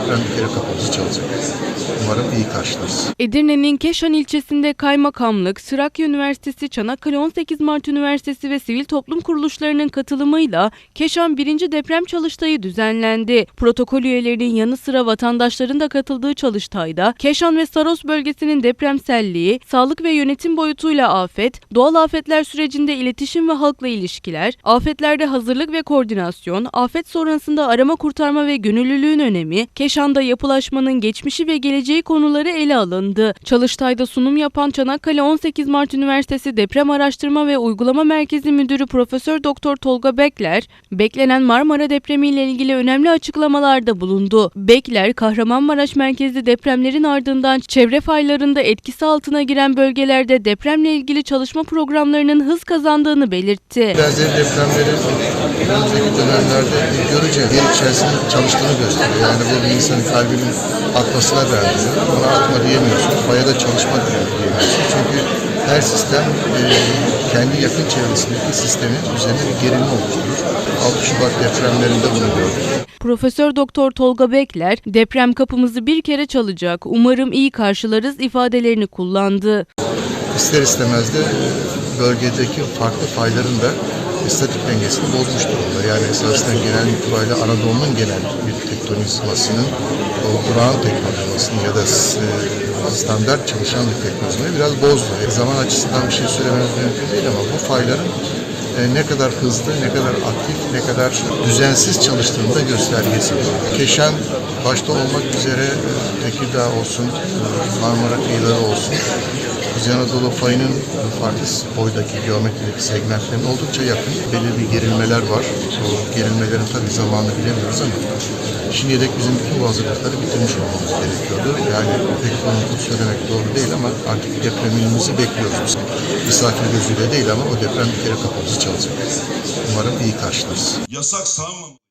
deprem bir kere kapımızı çalacak. Umarım iyi karşılarız. Edirne'nin Keşan ilçesinde Kaymakamlık, Trakya Üniversitesi, Çanakkale 18 Mart Üniversitesi ve sivil toplum kuruluşlarının katılımıyla Keşan 1. Deprem Çalıştayı düzenlendi. Protokol üyelerinin yanı sıra vatandaşların da katıldığı çalıştayda Keşan ve Saros bölgesinin depremselliği, sağlık ve yönetim boyutuyla afet, doğal afetler sürecinde iletişim ve halkla ilişkiler, afetlerde hazırlık ve koordinasyon, afet sonrasında arama kurtarma ve gönüllülüğün önemi, Keşan'da yapılaşmanın geçmişi ve geleceği konuları ele alındı. Çalıştayda sunum yapan Çanakkale 18 Mart Üniversitesi Deprem Araştırma ve Uygulama Merkezi Müdürü Profesör Doktor Tolga Bekler, beklenen Marmara depremiyle ilgili önemli açıklamalarda bulundu. Bekler, Kahramanmaraş merkezli depremlerin ardından çevre faylarında etkisi altına giren bölgelerde depremle ilgili çalışma programlarının hız kazandığını belirtti. Benzeri depremlerin önümüzdeki dönemlerde görece yer içerisinde çalıştığını gösteriyor. Yani bu insanın kalbinin atmasına benziyor. Ona atma diyemiyorsun. Faya da çalışma diyemiyorsun. Çünkü her sistem e, kendi yakın çevresindeki sistemin üzerine bir gerilme oluşturur. 6 Şubat depremlerinde bunu gördük. Profesör Doktor Tolga Bekler, deprem kapımızı bir kere çalacak, umarım iyi karşılarız ifadelerini kullandı. İster istemez de bölgedeki farklı fayların da statik dengesini bozmuş durumda. Yani esasında genel itibariyle Anadolu'nun genel bir tektonizmasının, o durağan tektonizmasını ya da e, standart çalışan bir tektonizmayı biraz bozdu. E, zaman açısından bir şey söylememiz mümkün değil ama bu fayların e, ne kadar hızlı, ne kadar aktif, ne kadar düzensiz çalıştığını da göstergesi. Keşan başta olmak üzere e, Tekirdağ olsun, e, Marmara kıyıları olsun, Kuzey Anadolu fayının farklı boydaki geometrideki segmentlerine oldukça yakın. Belirli gerilmeler var. Bu gerilmelerin tabii zamanını bilemiyoruz ama şimdiye dek bizim bütün bu hazırlıkları bitirmiş olmamız gerekiyordu. Yani pek bunu söylemek doğru değil ama artık depremimizi bekliyoruz biz. Misafir gözüyle değil ama o deprem bir kere kapımızı çalacak. Umarım iyi karşılarız. Yasak sağınmam.